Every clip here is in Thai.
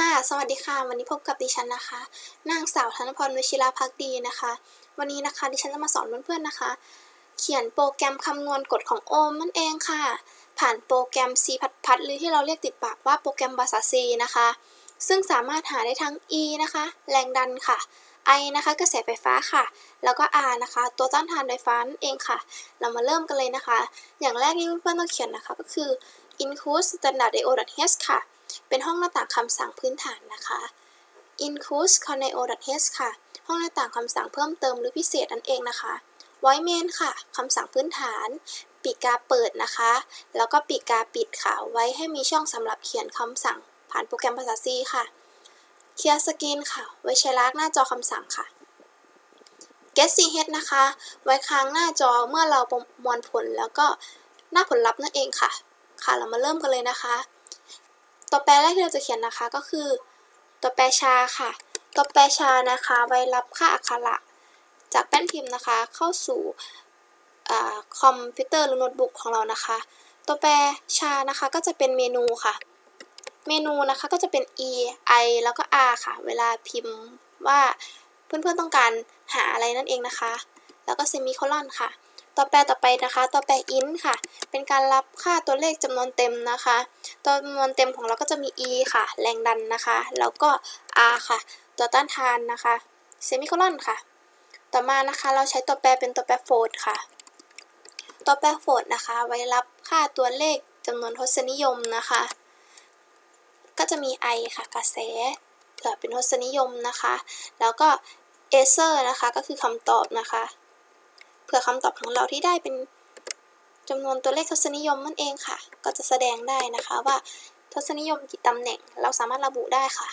ค่ะ สวัสดีค่ะ วันนี้พบกับดิฉันนะคะ นางสาวธนพรวชิราพักดีนะคะ วันนี้นะคะดิฉันจะมาสอนเพื่อนๆนะคะ เขียนโปรแกรมคำนวณกฎของโอห์มนั่นเองค่ะ ผ่านโปรแกรม C พัดพัดหรือที่เราเรียกติดปากว่าโปรแกรมภาษา C นะคะ ซึ่งสามารถหาได้ทั้ง E นะคะ แรงดันค่ะ I นะคะ กระแสไฟฟ้าค่ะ แล้วก็ R นะคะ ตัวต้านทานไฟฟ้านั่นเองค่ะ เรามาเริ่มกันเลยนะคะ อย่างแรกที่เพื่อนๆต้องเขียนนะคะก็คือ include standard io.h ค่ะ เป็นห้องหน้าต่างคำสั่งพื้นฐานนะคะ include coneo.h ค่ะ ห้องหน้าต่างคำสั่งเพิ่มเติมหรือพิเศษนั่นเองนะคะ void main ค่ะคำสั่งพื้นฐาน ปีกกาเปิดนะคะ แล้วก็ปีกกาปิดค่ะ ไว้ให้มีช่องสำหรับเขียนคำสั่ง ผ่านโปรแกรมภาษา C ค่ะ clear screen ค่ะ ไว้ใช้ลากหน้าจอคำสั่งค่ะ get ch นะคะ ไว้ค้างหน้าจอเมื่อเราประมวลผลแล้วก็หน้าผลลัพธ์นั่นเองค่ะ ค่ะเรามาเริ่มกันเลยนะคะ ตัวแปรแรกที่เราจะเขียนนะคะก็คือ ตัวแปรชาค่ะ ตัวแปรชานะคะไว้รับค่าอักขระจากแป้นพิมพ์นะคะ เข้าสู่คอมพิวเตอร์หรือโน้ตบุ๊กของเรานะคะ ตัวแปรชานะคะก็จะเป็นเมนูค่ะ เมนูนะคะก็จะเป็น e i แล้วก็ r ค่ะ เวลาพิมพ์ว่าเพื่อนๆต้องการหาอะไรนั่นเองนะคะ แล้วก็เซมิโคลอนค่ะ ตัวแปรต่อไปนะคะ ตัวแปร int ค่ะ เป็นการรับค่าตัวเลขจำนวนเต็มนะคะ ตัวจำนวนเต็มของเราก็จะมี e ค่ะ แรงดันนะคะ แล้วก็ r ค่ะ ตัวต้านทานนะคะเซมิโคลอนค่ะ ต่อมานะคะเราใช้ตัวแปรเป็นตัวแปรโฟลดค่ะ ตัวแปรโฟลดนะคะ ไว้รับค่าตัวเลขจำนวนทศนิยมนะคะ ก็จะมี i ค่ะกระแสเผื่อเป็นทศนิยมนะคะ แล้วก็ answer นะคะก็คือคำตอบนะคะ เผื่อคำตอบของเราที่ได้เป็นจำนวนตัวเลขทศนิยมนั่นเองค่ะ ก็จะแสดงได้นะคะว่าทศนิยมกี่ตำแหน่ง เราสามารถระบุได้ค่ะ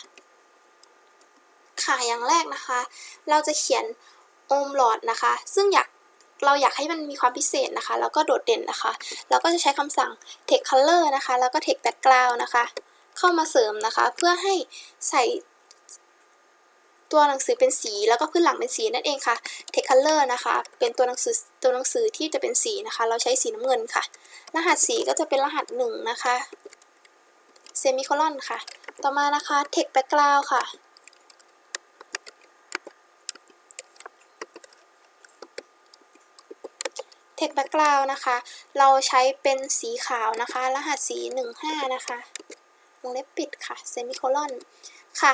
ค่ะ อย่างแรกนะคะ เราจะเขียนโอห์มหลอดนะคะ ซึ่งอยากเราอยากให้มันมีความพิเศษนะคะ แล้วก็โดดเด่นนะคะ เราก็จะใช้คำสั่ง text color นะคะ แล้วก็ text background นะคะ เข้ามาเสริมนะคะ เพื่อให้ใส่ ตัวหนังสือเป็นสี แล้วก็พื้นหลังเป็นสีนั่นเองค่ะ text color นะคะ เป็นตัวหนังสือตัวหนังสือที่จะเป็นสีนะคะ เราใช้สีน้ำเงินค่ะ รหัสสีก็จะเป็นรหัสหนึ่งนะคะเซมิโคลอนค่ะ ต่อมานะคะ text background ค่ะ text background นะคะ เราใช้เป็นสีขาวนะคะ รหัสสี 15 นะคะวงเล็บปิดค่ะเซมิโคลอน ค่ะ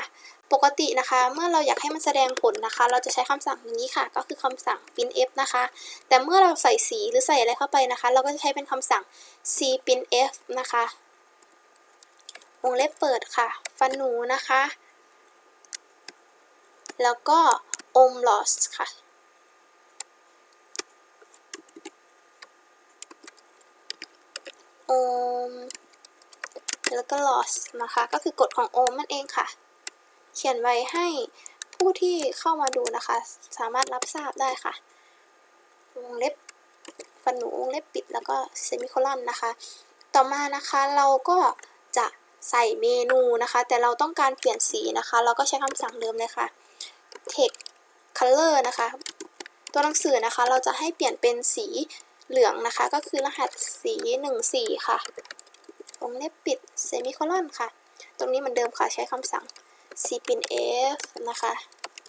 ปกตินะคะ เมื่อเราอยากให้มันแสดงผลนะคะ เราจะใช้คำสั่งนี้ค่ะ ก็คือคำสั่ง printf นะคะ แต่เมื่อเราใส่สีหรือใส่อะไรเข้าไปนะคะ เราก็จะใช้เป็นคำสั่ง cprintf นะคะวงเล็บเปิดค่ะฟันหนูนะคะ แล้วก็ ohm loss ค่ะ ohm แล้วก็ loss นะคะ ก็คือกฎของโอมนั่นเองค่ะ เขียนไว้ให้ผู้ที่เข้ามาดูนะคะ สามารถรับทราบได้ค่ะ วงเล็บฟันหนูวงเล็บปิดแล้วก็เซมิโคลอนนะคะ ต่อมานะคะเราก็จะใส่เมนูนะคะ แต่เราต้องการเปลี่ยนสีนะคะ เราก็ใช้คำสั่งเดิมเลยค่ะ text color นะคะ ตัวหนังสือนะคะ เราจะให้เปลี่ยนเป็นสีเหลืองนะคะ ก็คือรหัสสี14ค่ะวงเล็บปิดเซมิโคลอนค่ะ ตรงนี้เหมือนเดิมค่ะใช้คำสั่ง cpinf นะคะ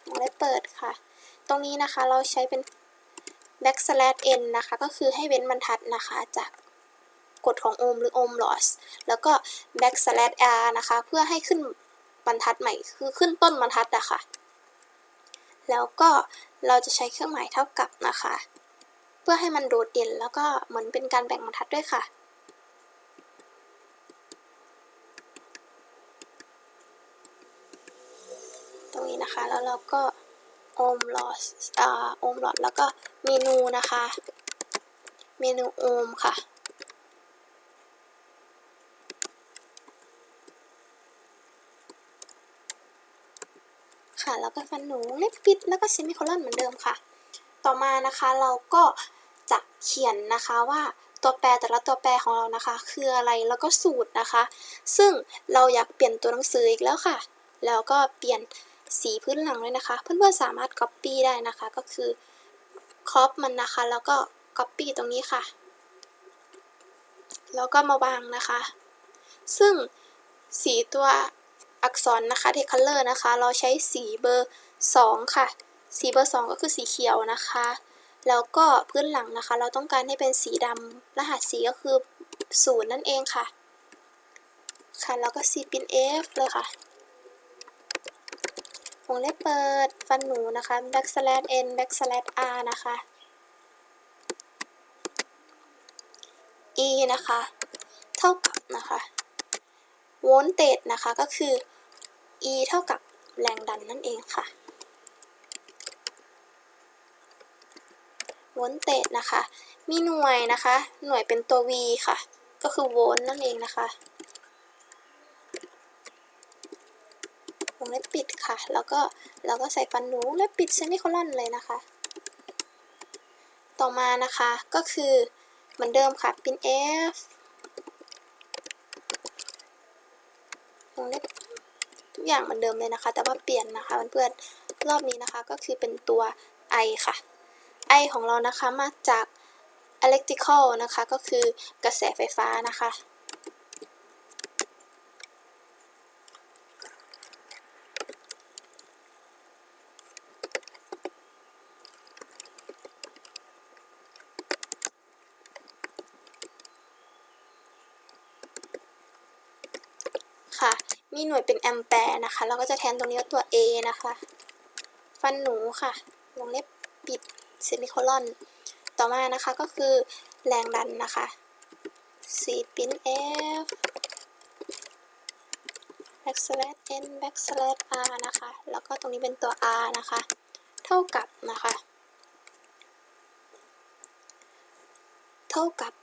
วงเล็บเปิดค่ะ ตรงนี้นะคะเราใช้เป็น backslash n นะคะ ก็คือให้เว้นบรรทัดนะคะจากกฎของโอห์มหรือโอห์มลอสแล้วก็ backslash r นะคะ เพื่อให้ขึ้นบรรทัดใหม่ คือขึ้นต้นบรรทัดอะคะ่ะ แล้วก็เราจะใช้เครื่องหมายเท่ากับนะคะ เพื่อให้มันโดดเด่นแล้วก็เหมือนเป็นการแบ่งบรรทัดด้วยค่ะ รงนี้นะคะ แล้วเราก็โอห์มลอสอ่าโอห์มลอดแล้วก็เมนูนะคะ เมนูโอมค่ะ ค่ะแล้วก็ฟันหนูเล็บปิดแล้วก็เซมิโคลอนเหมือนเดิมค่ะ ต่อมานะคะเราก็จะเขียนนะคะว่าตัวแปรแต่ละตัวแปรของเรานะคะ คืออะไรแล้วก็สูตรนะคะ ซึ่งเราอยากเปลี่ยนตัวหนังสืออีกแล้วค่ะ แล้วก็เปลี่ยน สีพื้นหลังเลยนะคะ เพื่อนๆสามารถ Copy ได้นะคะ ก็คือคอปมันนะคะ แล้วก็ Copy ตรงนี้ค่ะ แล้วก็มาวางนะคะ ซึ่งสีตัวอักษรนะคะ text color นะคะ เราใช้สีเบอร์ 2 ค่ะ สีเบอร์ 2 ก็คือสีเขียวนะคะ แล้วก็พื้นหลังนะคะ เราต้องการให้เป็นสีดำรหัสสีก็คือ 0 นั่นเองค่ะ ค่ะ แล้วก็ C ปิน F เลยค่ะ วงเล็บเปิด ฟันหนูนะคะ backslash n backslash r นะคะ e นะคะ เท่ากับนะคะโวลเตจนะคะก็คือ e เท่ากับแรงดันนั่นเองค่ะโวลเตจนะคะ มีหน่วยนะคะ หน่วยเป็นตัว v ค่ะ ก็คือโวลต์นั่นเองนะคะวง เล็บปิดค่ะ แล้วก็เราก็ใส่ฟันหนูและปิดเซมิโคลอนเลยนะคะ ต่อมานะคะก็คือเหมือนเดิมค่ะปิน F วงเล็บทุกอย่างเหมือนเดิมเลยนะคะ แต่ว่าเปลี่ยนนะคะเพื่อนๆรอบนี้นะคะก็คือเป็นตัว I ค่ะ I ของเรานะคะมาจาก electrical นะคะ ก็คือกระแสไฟฟ้านะคะ ค่ะ มีหน่วยเป็นแอมแปร์นะคะ เราก็จะแทนตรงนี้ตัว A นะคะ ฟันหนูค่ะ วงเล็บปิดเซมิโคลอน ต่อมานะคะก็คือแรงดันนะคะ C ปิ้น F backslash n backslash r นะคะ แล้วก็ตรงนี้เป็นตัว r นะคะ เท่ากับนะคะ เท่ากับ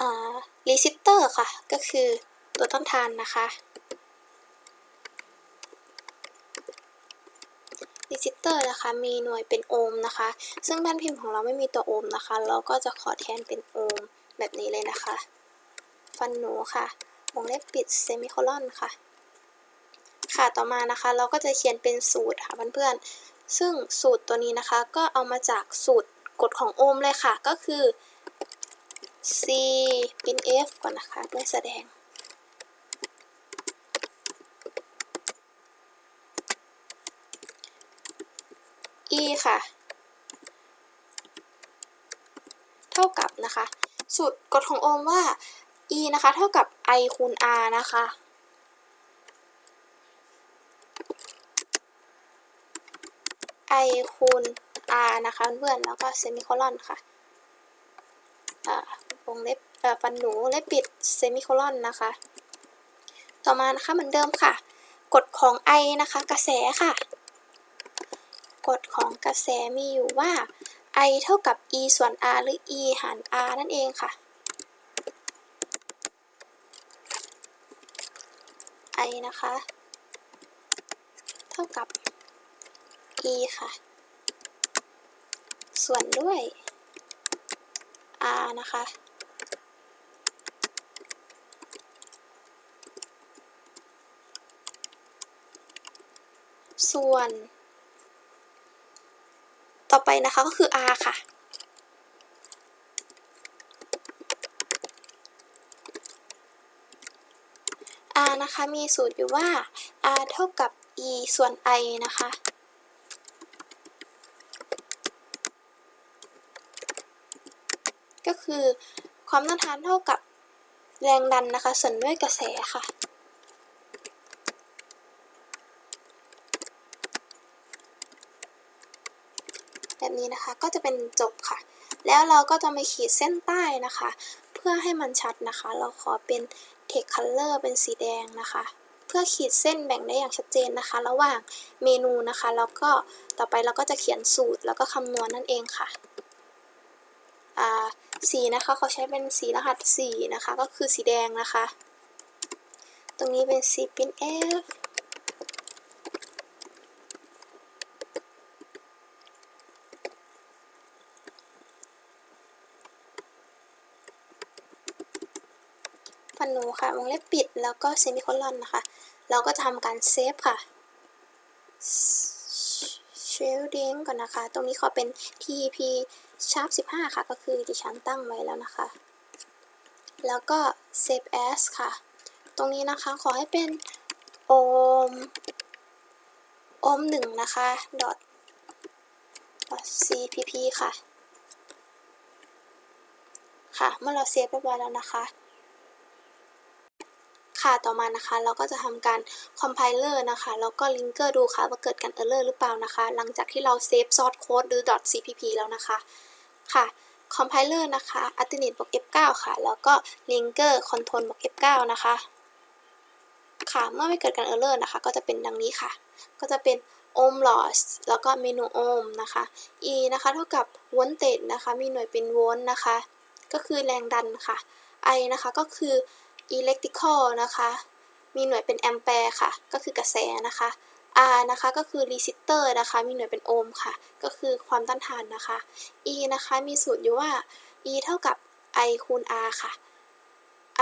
อ่า resistor ค่ะ ก็คือ ตัวต้นทานนะคะรีจิสเตอร์นะคะมีหน่วยเป็นโอห์มนะคะ ซึ่งแผ่นพิมพ์ของเราไม่มีตัวโอห์มนะคะ เราก็จะขอแทนเป็นโอห์มแบบนี้เลยนะคะ ฟันหนูค่ะวงเล็บปิดเซมิโคลอนค่ะ ค่ะต่อมานะคะ เราก็จะเขียนเป็นสูตรค่ะเพื่อนๆ ซึ่งสูตรตัวนี้นะคะก็เอามาจากสูตรกฎของโอห์มเลยค่ะ ก็คือ C เปิน F ก่อนนะคะเพื่อแสดง e ค่ะ เท่ากับนะคะ สูตรกฎของโอห์มว่า e นะคะ เท่ากับ i คูณ r นะคะ i คูณ r นะคะเพื่อนแล้วก็เซมิโคลอนค่ะวงเล็บเอ่อฟันหนูเล็บปิดเซมิโคลอนนะคะ ต่อมานะคะเหมือนเดิมค่ะ กฎของ I นะคะ กระแสค่ะ กฎของกระแสมีอยู่ว่า I เท่ากับ E ส่วน R หรือ E หาร R นั่นเองค่ะ I นะคะ เท่ากับ E ค่ะ ส่วนด้วย R นะคะ ส่วน ต่อไปนะคะก็คือ R ค่ะ R นะคะมีสูตรอยู่ว่า R เท่ากับ E ส่วน I นะคะ ก็คือความต้านทานเท่ากับแรงดันนะคะส่วนด้วยกระแสค่ะ แบบ นี้นะคะ ก็จะเป็นจบค่ะ แล้วเราก็จะมาขีดเส้นใต้นะคะ เพื่อให้มันชัดนะคะ เราขอเป็น text color เป็นสีแดงนะคะ เพื่อขีดเส้นแบ่งได้อย่างชัดเจนนะคะ ระหว่างเมนูนะคะ แล้วก็ต่อไปเราก็จะเขียนสูตรแล้วก็คำนวณนั่นเองค่ะสีนะคะเขาใช้เป็นสีรหัสสีนะคะ ก็คือสีแดงนะคะ ตรงนี้เป็นสีปิน F ฟันหนูค่ะ วงเล็บปิดแล้วก็เซมิโคลอนนะคะ เราก็จะทำการเซฟค่ะ shading ก่อนนะคะ ตรงนี้ขอเป็น TP sharp 15 ค่ะ ก็คือดิฉันตั้งไว้แล้วนะคะ แล้วก็ save as ค่ะ ตรงนี้นะคะขอให้เป็นโอมโอมหนึ่งนะคะ dot cpp ค่ะ ค่ะ เมื่อเราเซฟเรียบร้อยแล้วนะคะ ค่ะ ต่อมานะคะ เราก็จะทำการ compiler นะคะ แล้วก็ linker ดูค่ะว่าเกิดการ error หรือเปล่านะคะ หลังจากที่เราเซฟ source code หรือ .cpp แล้วนะคะ ค่ะ compiler นะคะ alternate บวก f9 ค่ะ แล้วก็ linker control บวก f9 นะคะ ค่ะ เมื่อไม่เกิดการ error นะคะ ก็จะเป็นดังนี้ค่ะ ก็จะเป็น ohm loss แล้วก็เมนู ohm นะคะ e นะคะเท่ากับ voltage นะคะ มีหน่วยเป็นโวลต์นะคะ ก็คือแรงดันค่ะ i นะคะก็คือ electrical นะคะ มีหน่วยเป็นแอมแปร์ค่ะ ก็คือกระแสนะคะ R นะคะก็คือ resistor นะคะ มีหน่วยเป็นโอห์มค่ะ ก็คือความต้านทานนะคะ E นะคะมีสูตรอยู่ว่า E เท่ากับ I คูณ R ค่ะ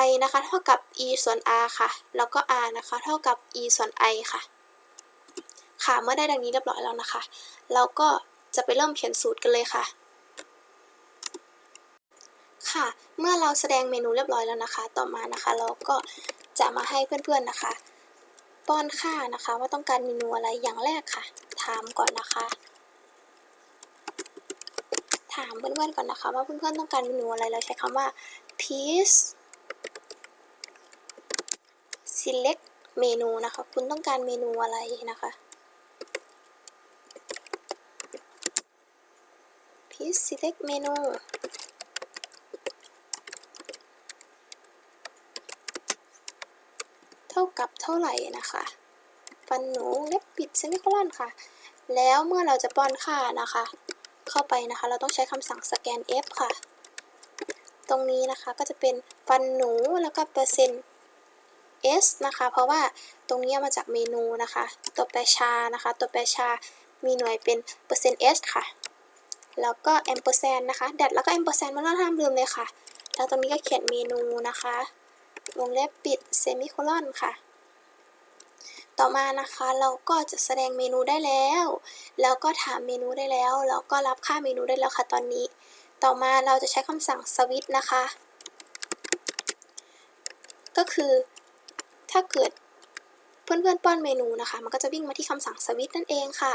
I นะคะเท่ากับ E ส่วน R ค่ะ แล้วก็ R นะคะเท่ากับ E ส่วน I ค่ะ ค่ะ เมื่อได้ดังนี้เรียบร้อยแล้วนะคะ เราก็จะไปเริ่มเขียนสูตรกันเลยค่ะ ค่ะ เมื่อเราแสดงเมนูเรียบร้อยแล้วนะคะ ต่อมานะคะ เราก็จะมาให้เพื่อนๆนะคะ ป้อนค่านะคะว่าต้องการเมนูอะไรอย่างแรกค่ะ ถามก่อนนะคะ ถามเพื่อนๆก่อนนะคะ ว่าเพื่อนๆต้องการเมนูอะไรเราใช้คำว่า please select เมนูนะคะ คุณต้องการเมนูอะไรนะคะ please select เมนู เท่าไหร่นะคะฟันหนูเล็บปิดเซมิโคลอนค่ะ แล้วเมื่อเราจะป้อนค่านะคะ เข้าไปนะคะ เราต้องใช้คำสั่งสแกน F ค่ะ ตรงนี้นะคะก็จะเป็นฟันหนูแล้วก็เปอร์เซ็นต์ S นะคะ เพราะว่าตรงนี้มาจากเมนูนะคะ ตัวแปรชานะคะ ตัวแปรชามีหน่วยเป็นเปอร์เซ็นต์ S ค่ะ แล้วก็แอมเปอร์แซนนะคะแดดแล้วก็แอมเปอร์แซนไม่ต้องห้ามลืมเลยค่ะ แล้วตรงนี้ก็เขียนเมนูนะคะ วงเล็บปิดเซมิโคลอนค่ะ ต่อมานะคะเราก็จะแสดงเมนูได้แล้ว แล้วก็ถามเมนูได้แล้ว แล้วก็รับค่าเมนูได้แล้วค่ะตอนนี้ ต่อมาเราจะใช้คำสั่งสวิตนะคะ ก็คือถ้าเกิดเพื่อนๆป้อนเมนูนะคะ มันก็จะวิ่งมาที่คำสั่งสวิตนั่นเองค่ะ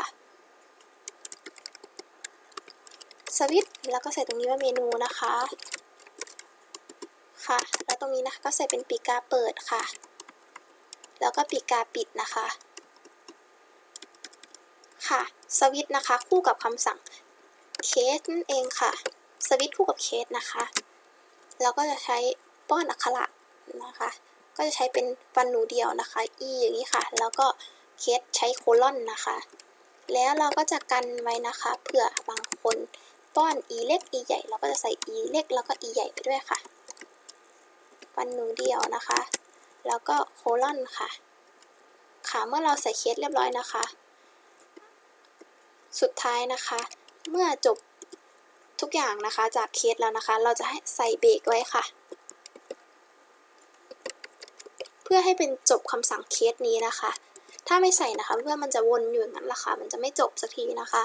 สวิตแล้วก็ใส่ตรงนี้ว่าเมนูนะคะ ค่ะ แล้วตรงนี้นะคะก็ใส่เป็นปีกาเปิดค่ะ แล้วก็ปีกาปิดนะคะ ค่ะ สวิตนะคะ คู่กับคำสั่งเคสนั่นเองค่ะ สวิตคู่กับเคสนะคะเราก็จะใช้ป้อนอักขระนะคะ ก็จะใช้เป็นฟันหนูเดียวนะคะ e อย่างนี้ค่ะ แล้วก็เคสใช้โคลอนนะคะ แล้วเราก็จะกันไว้นะคะเผื่อบางคนป้อน e เล็ก e ใหญ่ เราก็จะใส่ e เล็กแล้วก็ e ใหญ่ไปด้วยค่ะ ฟันหนูเดียวนะคะ แล้วก็โคลอนค่ะ ค่ะเมื่อเราใส่เคสเรียบร้อยนะคะ สุดท้ายนะคะ เมื่อจบทุกอย่างนะคะจากเคสแล้วนะคะ เราจะให้ใส่เบรกไว้ค่ะ เพื่อให้เป็นจบคำสั่งเคสนี้นะคะ ถ้าไม่ใส่นะคะเพื่อมันจะวนอยู่อย่างนั้นละค่ะมันจะไม่จบสักทีนะคะ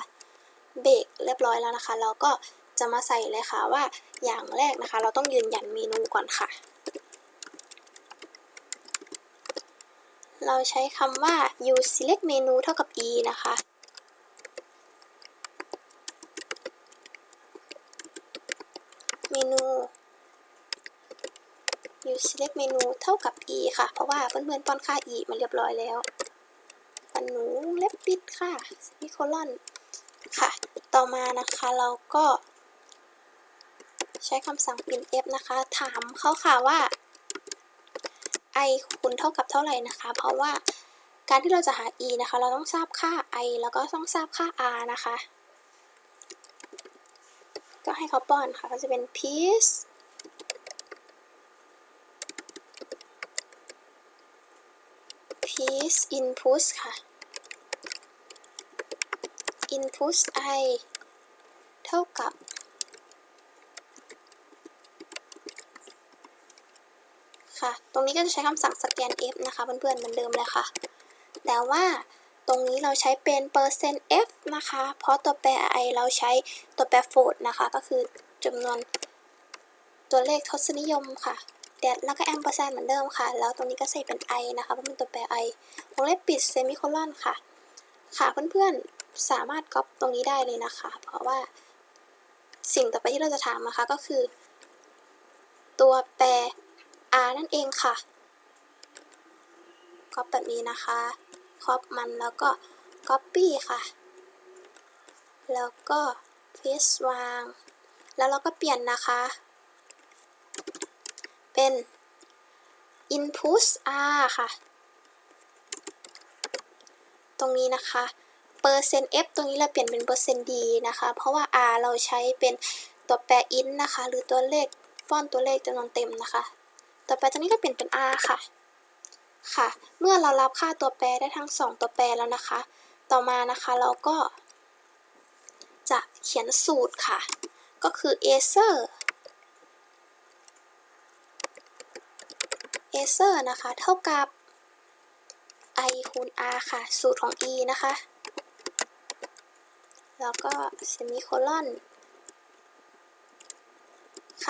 เบรกเรียบร้อยแล้วนะคะ เราก็จะมาใส่เลยค่ะว่าอย่างแรกนะคะ เราต้องยืนยันเมนูก่อนค่ะ เราใช้คำว่า use select menu เท่ากับ e นะคะ เมนู use select menu เท่ากับ e ค่ะ เพราะว่าเพื่อนๆป้อนค่า e มาเรียบร้อยแล้วปันหนูเล็บปิดค่ะมิโคลอนค่ะ ต่อมานะคะเราก็ ใช้คำสั่ง printf นะคะ ถามเขาค่ะว่า i คูณเท่ากับเท่าไหร่นะคะ เพราะว่าการที่เราจะหา e นะคะ เราต้องทราบค่า i แล้วก็ต้องทราบค่า r นะคะ ก็ให้เขาป้อนค่ะ ก็จะเป็น piece piece input ค่ะ input i เท่ากับ ค่ะ ตรงนี้ก็จะใช้คำสั่งสแกน f นะคะเพื่อนๆเหมือนเดิมเลยค่ะ แต่ว่าตรงนี้เราใช้เป็นเปอร์เซ็นต์ f นะคะ เพราะตัวแปร i เราใช้ตัวแปรโฟลดนะคะ ก็คือจำนวนตัวเลขทศนิยมค่ะ that แล้วก็ ampersand เหมือนเดิมค่ะ แล้วตรงนี้ก็ใส่เป็น i นะคะเพราะเป็นตัวแปร i วงเล็บปิด semicolon ค่ะ ค่ะเพื่อนๆสามารถก๊อปตรงนี้ได้เลยนะคะ เพราะว่าสิ่งต่อไปที่เราจะถามนะคะก็คือ ตัวแปร r นั่นเองค่ะก๊อปแบบนี้นะคะครอปมันแล้วก็ copy ค่ะ แล้วก็ paste วาง แล้วเราก็เปลี่ยนนะคะ เป็น input r ค่ะ ตรงนี้นะคะเปอร์เซ็นต์ f ตรงนี้เราเปลี่ยนเป็นเปอร์เซ็นต์ d นะคะ เพราะว่า r เราใช้เป็นตัวแปร int นะคะ หรือตัวเลข ฟอนต์ตัวเลขจำนวนเต็มนะคะ ต่อไปตรงนี้ก็เปลี่ยนเป็น r ค่ะ ค่ะ เมื่อเรารับค่าตัวแปรได้ทั้ง 2 ตัวแปรแล้วนะคะ ต่อมานะคะเราก็ จะเขียนสูตรค่ะ ก็คือ acer acer นะคะ เท่ากับ i คูณ r ค่ะ สูตรของ e นะคะ แล้วก็ semicolon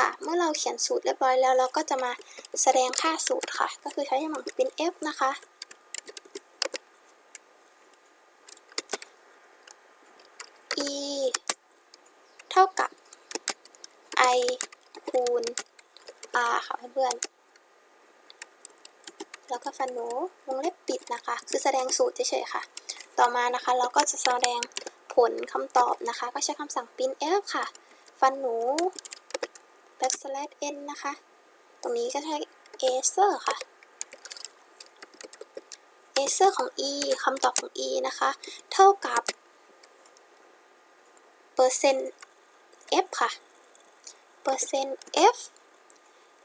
ะ เมื่อเราเขียนสูตรเรียบร้อยแล้วเราก็จะมาแสดงค่าสูตรค่ะ ก็คือใช้หมังเป็น f นะคะ e เท่ากับ i คูณ r ค่ะเพื่อนๆแล้วก็ฟันหนูวงเล็บปิดนะคะ คือแสดงสูตรเฉยๆค่ะ ต่อมานะคะ เราก็จะแสดงผลคำตอบนะคะ ก็ใช้คำสั่ง printf ค่ะ ฟันหนู backslash n นะคะ ตรงนี้ก็ใช้ acer ค่ะ acer ของ e คำตอบของ e นะคะ เท่ากับเปอร์เซ็นต์ f ค่ะ เปอร์เซ็นต์ f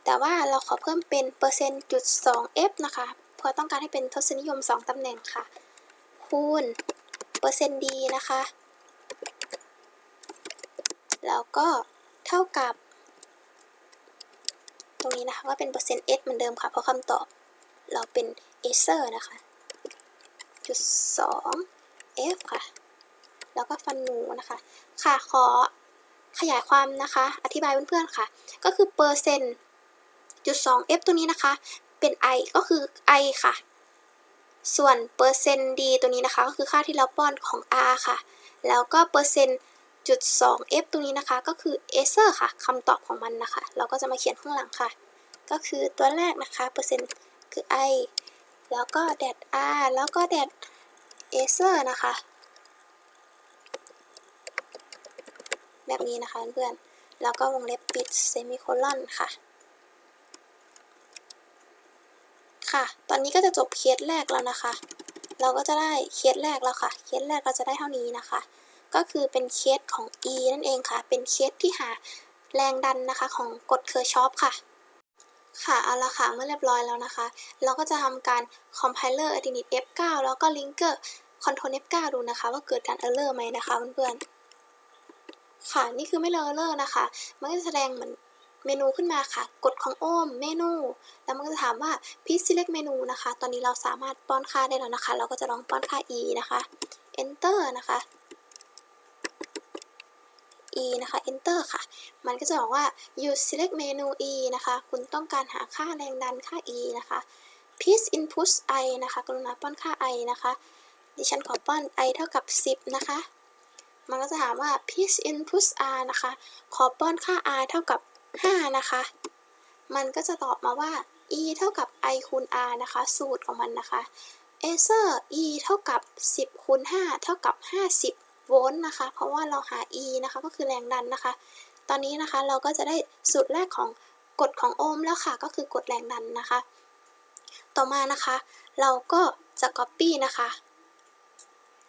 แต่ว่าเราขอเพิ่มเป็นเปอร์เซ็นต์จุดสอง f นะคะ เพราะต้องการให้เป็นทศนิยม 2ตำแหน่งค่ะ คูณเปอร์เซ็นต์ d นะคะ แล้วก็เท่ากับ ตรงนี้นะคะก็เป็นเปอร์เซ็นต์ s เหมือนเดิมค่ะ เพราะคำตอบเราเป็น acer นะคะจุดสอง f ค่ะ แล้วก็ฟันหนูนะคะ ค่ะขอขยายความนะคะ อธิบายเพื่อนๆค่ะ ก็คือเปอร์เซ็นต์จุดสอง f ตัวนี้นะคะ เป็น i ก็คือ i ค่ะ ส่วนเปอร์เซ็นต์ d ตัวนี้นะคะ ก็คือค่าที่เราป้อนของ r ค่ะ แล้วก็เปอร์เซ็นต์ จุดสอง f ตรงนี้นะคะก็คือ acer ค่ะคำตอบของมันนะคะ เราก็จะมาเขียนข้างหลังค่ะ ก็คือตัวแรกนะคะเปอร์เซ็นต์คือ i แล้วก็ dat r แล้วก็ dat acer นะคะ แบบนี้นะคะเพื่อนแล้วก็วงเล็บปิดเซมิโคลอนค่ะค่ะ ตอนนี้ก็จะจบเคสแรกแล้วนะคะ เราก็จะได้เคสแรกแล้วค่ะ เคสแรกเราจะได้เท่านี้นะคะ ก็คือเป็นเคสของ E นั่นเองค่ะ เป็นเคสที่หาแรงดันนะคะของกฎเคอร์ชอฟค่ะ ค่ะเอาละค่ะเมื่อเรียบร้อยแล้วนะคะ เราก็จะทำการ compiler edit F9 แล้วก็ linker control F9 ดูนะคะ ว่าเกิดการ error ไหมนะคะเพื่อนๆ ค่ะนี่คือไม่เลอเลอร์นะคะ มันก็จะแสดงเหมือนเมนูขึ้นมาค่ะ กดของโอมเมนู แล้วมันก็จะถามว่า please select เมนูนะคะ ตอนนี้เราสามารถป้อนค่าได้แล้วนะคะ เราก็จะลองป้อนค่า e นะคะ enter นะคะ e นะคะ enter ค่ะ มันก็จะบอกว่า you select เมนู e นะคะ คุณต้องการหาค่าแรงดันค่า e นะคะ please input i นะคะ กรุณาป้อนค่า i นะคะ ดิฉันขอป้อน i เท่ากับ 10 นะคะ มันก็จะถามว่า please input r นะคะ ขอป้อนค่า r เท่ากับ 5 นะคะ มันก็จะตอบมาว่า e เท่ากับ i คูณ r นะคะ สูตรของมันนะคะ acer e เท่ากับ 10คูณ5เท่ากับ 50 โวลต์นะคะ เพราะว่าเราหา e นะคะก็คือแรงดันนะคะ ตอนนี้นะคะเราก็จะได้สูตรแรกของกฎของโอห์มแล้วค่ะ ก็คือกฎแรงดันนะคะ ต่อมานะคะ เราก็จะ copy นะคะ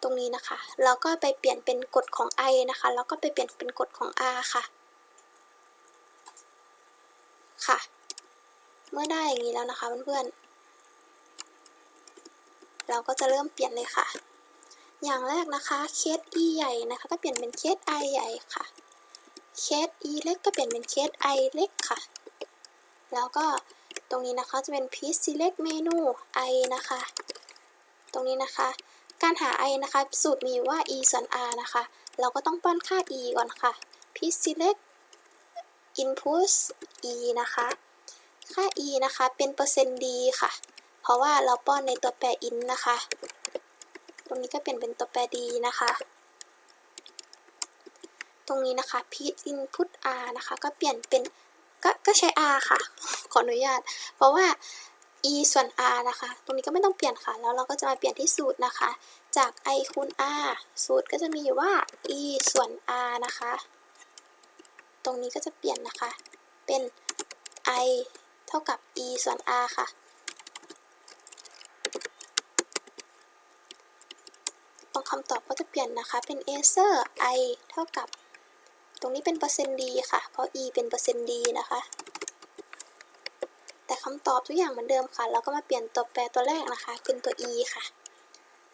ตรงนี้นะคะ เราก็ไปเปลี่ยนเป็นกฎของ i นะคะ แล้วก็ไปเปลี่ยนเป็นกฎของ r ค่ะ ค่ะ เมื่อได้อย่างนี้แล้วนะคะเพื่อนๆเราก็จะเริ่มเปลี่ยนเลยค่ะ อย่างแรกนะคะเคส e ใหญ่นะคะก็เปลี่ยนเป็นเคส i ใหญ่ค่ะเคส e เล็กก็เปลี่ยนเป็นเคส i เล็กค่ะ แล้วก็ตรงนี้นะคะจะเป็น please select menu i นะคะ ตรงนี้นะคะ การหา i นะคะสูตรมีว่า e ส่วน r นะคะ เราก็ต้องป้อนค่า e ก่อนค่ะ please select input e นะคะ ค่า e นะคะเป็นเปอร์เซ็นต์ d ค่ะ เพราะว่าเราป้อนในตัวแปร int นะคะ ตรงนี้ก็เปลี่ยนเป็นตัวแปร d นะคะ ตรงนี้นะคะ p input r นะคะ ก็เปลี่ยนเป็นก็ก็ใช้ r ค่ะ ขออนุญาต เพราะว่า e ส่วน r นะคะ ตรงนี้ก็ไม่ต้องเปลี่ยนค่ะ แล้วเราก็จะมาเปลี่ยนที่สูตรนะคะ จาก i คูณ r สูตรก็จะมีอยู่ว่า e ส่วน r นะคะ ตรงนี้ก็จะเปลี่ยนนะคะ เป็น i เท่ากับ e ส่วน r ค่ะ ตรง คำตอบก็จะเปลี่ยนนะคะ เป็น acer i เท่ากับ ตรงนี้เป็นเปอร์เซ็นต์ d ค่ะ เพราะ e เป็นเปอร์เซ็นต์ d นะคะ แต่คำตอบทุกอย่างเหมือนเดิมค่ะ เราก็มาเปลี่ยนตัวแปรตัวแรกนะคะ เป็นตัว e ค่ะ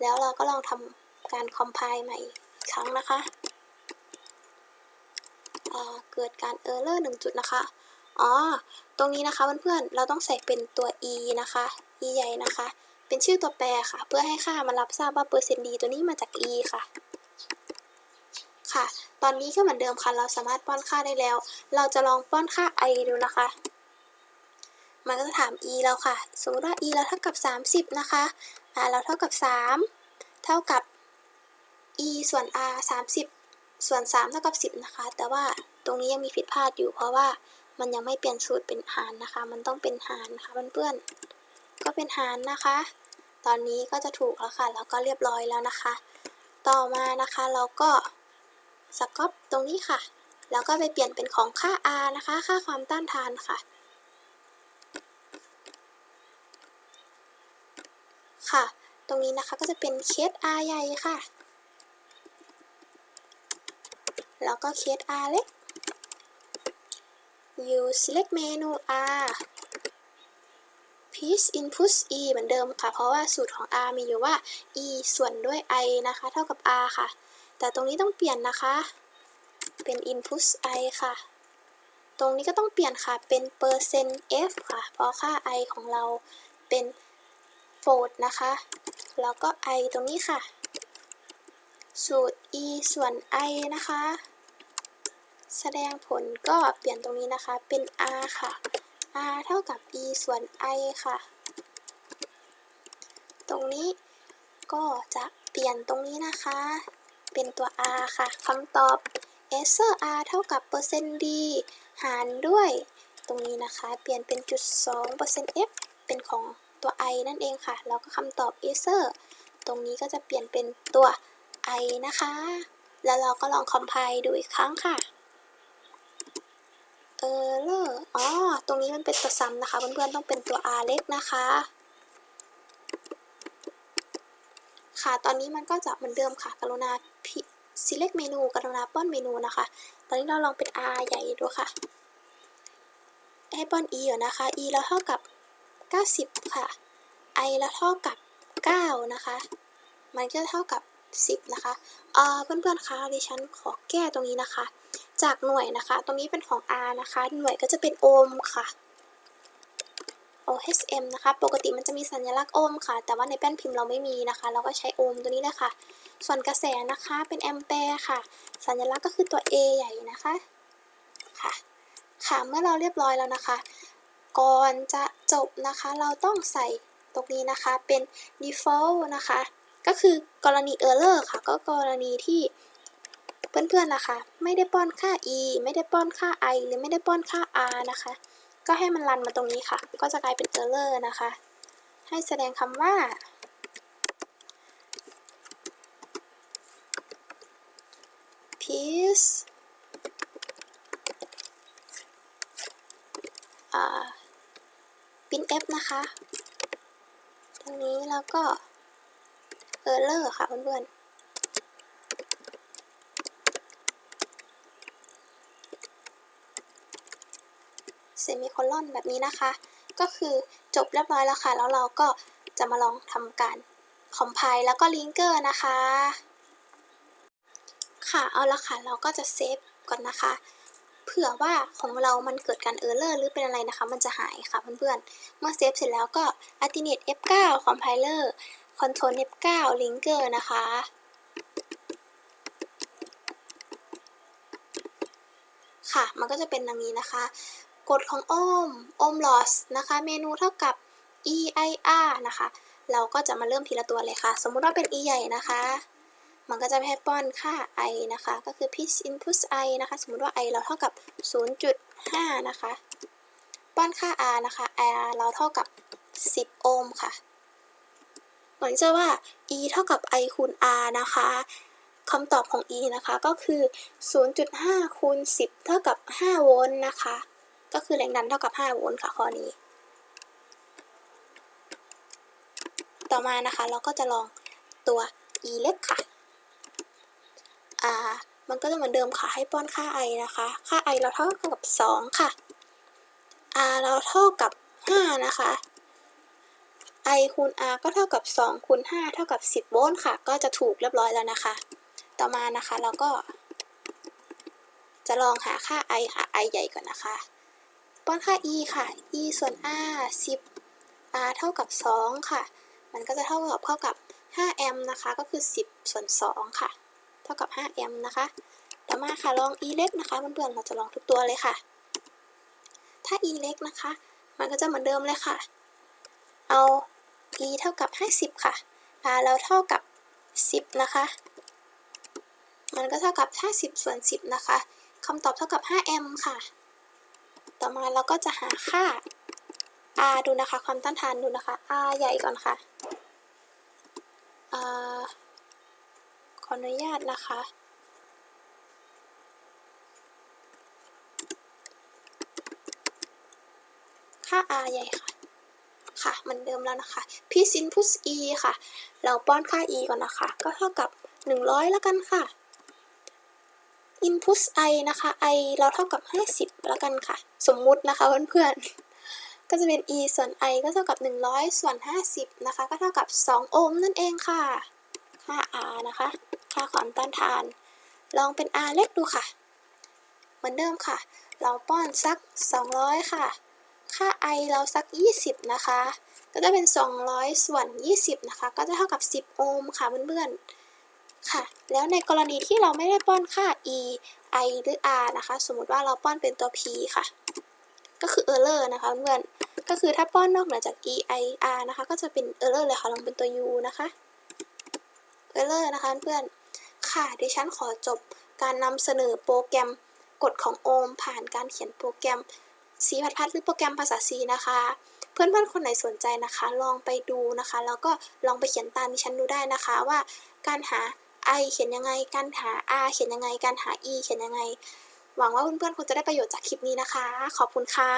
แล้วเราก็ลองทำการ compile ใหม่อีกครั้งนะคะเกิดการ error หนึ่งจุดนะคะ อ๋อ ตรงนี้นะคะเพื่อนๆ เราต้องใส่เป็นตัว e นะคะ e ใหญ่นะคะ เป็นชื่อตัวแปรค่ะ เพื่อให้ค่ามันรับทราบว่าเปอร์เซ็นต์ d ตัวนี้มาจาก e ค่ะ ค่ะ ตอนนี้ก็เหมือนเดิมค่ะ เราสามารถป้อนค่าได้แล้ว เราจะลองป้อนค่า i ดูนะคะ มันก็จะถาม e เราค่ะ สมมติว่า e เราเท่ากับ 30 นะคะ r เราเท่ากับ 3 เท่ากับ e ส่วน r 30 ส่วน 3 เท่ากับ 10 นะคะ แต่ว่าตรงนี้ยังมีผิดพลาดอยู่เพราะว่ามันยังไม่เปลี่ยนสูตรเป็นหารนะคะ มันต้องเป็นหารนะคะเพื่อนๆ ก็เป็นหารนะคะ ตอนนี้ก็จะถูกแล้วค่ะ แล้วก็เรียบร้อยแล้วนะคะ ต่อมานะคะเราก็สก็อปตรงนี้ค่ะ แล้วก็ไปเปลี่ยนเป็นของค่า r นะคะ ค่าความต้านทานค่ะ ค่ะ ตรงนี้นะคะก็จะเป็นเคส r ใหญ่ค่ะ แล้วก็เคส r เล็ก you select menu r please input e เหมือนเดิมค่ะ เพราะว่าสูตรของ r มีอยู่ว่า e ส่วนด้วย i นะคะ เท่ากับ r ค่ะ แต่ตรงนี้ต้องเปลี่ยนนะคะ เป็น input i ค่ะ ตรงนี้ก็ต้องเปลี่ยนค่ะ เป็นเปอร์เซ็นต์ f ค่ะ เพราะค่า i ของเราเป็น float นะคะ แล้วก็ i ตรงนี้ค่ะ สูตร e ส่วน i นะคะ แสดงผลก็เปลี่ยนตรงนี้นะคะ เป็น r ค่ะ r เท่ากับ e ส่วน i ค่ะ ตรงนี้ก็จะเปลี่ยนตรงนี้นะคะ เป็นตัว r ค่ะคำตอบ a s e r r เท่ากับเปอร์เซ็นต์ d หารด้วย ตรงนี้นะคะ เปลี่ยนเป็นจุด2เปอร์เซ็นต์ f เป็นของตัว i นั่นเองค่ะ แล้วก็คำตอบ a s e r ตรงนี้ก็จะเปลี่ยนเป็นตัว i นะคะ แล้วเราก็ลอง compile ดูอีกครั้งค่ะ ออเลอร์อ๋อ ตรงนี้มันเป็นตัวซ้ำนะคะเพื่อนๆต้องเป็นตัว r เล็กนะคะ ค่ะ ตอนนี้มันก็จะเหมือนเดิมค่ะ กรุณา select เมนู กรุณาป้อนเมนูนะคะ ตอนนี้เราลองเป็น r ใหญ่ดูค่ะ ให้ป้อน e อยู่นะคะ e เราเท่ากับ 90 ค่ะ i เราเท่ากับ 9 นะคะ มันก็เท่ากับ 10 นะคะ เออเพื่อนๆคะดิฉันขอแก้ตรงนี้นะคะ จากหน่วยนะคะ ตรงนี้เป็นของ R นะคะ หน่วยก็จะเป็นโอห์มค่ะ OHM นะคะ ปกติมันจะมีสัญลักษณ์โอห์มค่ะ แต่ว่าในแป้นพิมพ์เราไม่มีนะคะ เราก็ใช้โอห์มตัวนี้เลยค่ะ ส่วนกระแสนะคะเป็นแอมแปร์ค่ะ สัญลักษณ์ก็คือตัว A ใหญ่นะคะ ค่ะ ค่ะ เมื่อเราเรียบร้อยแล้วนะคะ ก่อนจะจบนะคะ เราต้องใส่ตรงนี้นะคะเป็น default นะคะ ก็คือกรณี error ค่ะ ก็กรณีที่ เพื่อนๆนะคะ ไม่ได้ป้อนค่า e ไม่ได้ป้อนค่า i หรือไม่ได้ป้อนค่า r นะคะ ก็ให้มันรันมาตรงนี้ค่ะ ก็จะกลายเป็น error นะคะ ให้แสดงคำว่า peace อ่า printf นะคะ ตรงนี้แล้วก็ error ค่ะเพื่อนๆ เซมิโคลอนแบบนี้นะคะ ก็คือจบเรียบร้อยแล้วค่ะ แล้วเราก็จะมาลองทำการ compile แล้วก็ลิงเกอร์นะคะ ค่ะเอาละค่ะ เราก็จะเซฟก่อนนะคะเผื่อว่าของเรามันเกิดการเออร์เลอร์หรือเป็นอะไรนะคะ มันจะหายค่ะเพื่อนๆ เมื่อเซฟเสร็จแล้วก็ alternate F9 compiler control F9 linker นะคะ ค่ะ มันก็จะเป็นดังนี้นะคะ กฎของโอห์มโอห์มลอสนะคะ เมนูเท่ากับ EIR นะคะ เราก็จะมาเริ่มทีละตัวเลยค่ะ สมมุติว่าเป็น E ใหญ่นะคะ มันก็จะให้ป้อนค่า I นะคะ ก็คือ pitch input I นะคะ สมมุติว่า I เราเท่ากับ 0.5 นะคะ ป้อนค่า R นะคะ R เราเท่ากับ 10 โอห์มค่ะเหมือนจะว่า E เท่ากับ I คูณ R นะคะคำตอบของ E นะคะก็คือ 0.5 คูณ 10 เท่ากับ 5 โวลต์นะคะ ก็คือแรงดันเท่ากับ 5 โวลต์ค่ะข้อนี้ ต่อมานะคะเราก็จะลองตัว E เล็กค่ะ R มันก็จะเหมือนเดิมค่ะให้ป้อนค่า I นะคะ ค่า I เราเท่ากับ 2 ค่ะ R เราเท่ากับ 5 นะคะ I คูณ R ก็เท่ากับ 2 คูณ 5 เท่ากับ 10 โวลต์ค่ะ ก็จะถูกเรียบร้อยแล้วนะคะ ต่อมานะคะเราก็จะลองหาค่า I ค่ะ I ใหญ่ก่อนนะคะ ป้อนค่า E ค่ะ E ส่วน R 10 R เท่ากับ 2 ค่ะ มันก็จะเท่ากับเท่ากับ5แอมป์นะคะ ก็คือ 10 ส่วน 2 ค่ะ เท่ากับ5แอมป์นะคะ ต่อมาค่ะ ลอง E เล็กนะคะเพื่อนๆ เราจะลองทุกตัวเลยค่ะ ถ้า E เล็กนะคะ มันก็จะเหมือนเดิมเลยค่ะ เอา E เท่ากับ 50 ค่ะ R เราเท่ากับ 10 นะคะ มันก็เท่ากับ 50 ส่วน 10 นะคะคำตอบเท่ากับ5แอมป์ค่ะ ต่อมาเราก็จะหาค่า R ดูนะคะ ความต้านทานดูนะคะ R ใหญ่ก่อนค่ะ R ขออนุญาตนะคะ ค่า R ใหญ่ค่ะ ค่ะเหมือนเดิมแล้วนะคะ p s input e ค่ะ เราป้อนค่า e ก่อนนะคะ ก็เท่ากับ 100 แล้วกันค่ะ input i นะคะ i เราเท่ากับ 50 แล้วกันค่ะ สมมุตินะคะเพื่อนๆ ก็จะเป็น e ส่วน i ก็เท่ากับ 100 ส่วน 50 นะคะ ก็เท่ากับ 2 โอห์มนั่นเองค่ะ ค่า r นะคะ ค่าความต้านทาน ลองเป็น r เล็กดูค่ะ เหมือนเดิมค่ะ เราป้อนสัก 200 ค่ะ ค่า i เราสัก 20 นะคะ ก็จะเป็น 200 ส่วน 20 นะคะ ก็จะเท่ากับ 10 โอห์มค่ะเพื่อนๆ ค่ะ แล้วในกรณีที่เราไม่ได้ป้อนค่า e i หรือ r นะคะ สมมติว่าเราป้อนเป็นตัว p ค่ะ ก็คือ error นะคะเพื่อนก็คือถ้าป้อนนอกเหนือจาก e i r นะคะ ก็จะเป็น error เลยค่ะลองเป็นตัว u นะคะ error นะคะเพื่อนค่ะดิฉันขอจบการนำเสนอโปรแกรมกฎของโอห์มผ่านการเขียนโปรแกรม C พัดพัดหรือโปรแกรมภาษา C นะคะ เพื่อนๆคนไหนสนใจนะคะ ลองไปดูนะคะ แล้วก็ลองไปเขียนตามดิฉันดูได้นะคะว่าการหา i เขียนยังไง การหา r เขียนยังไง การหา e เขียนยังไง หวังว่าเพื่อนๆคงจะได้ประโยชน์จากคลิปนี้นะคะ ขอบคุณค่ะ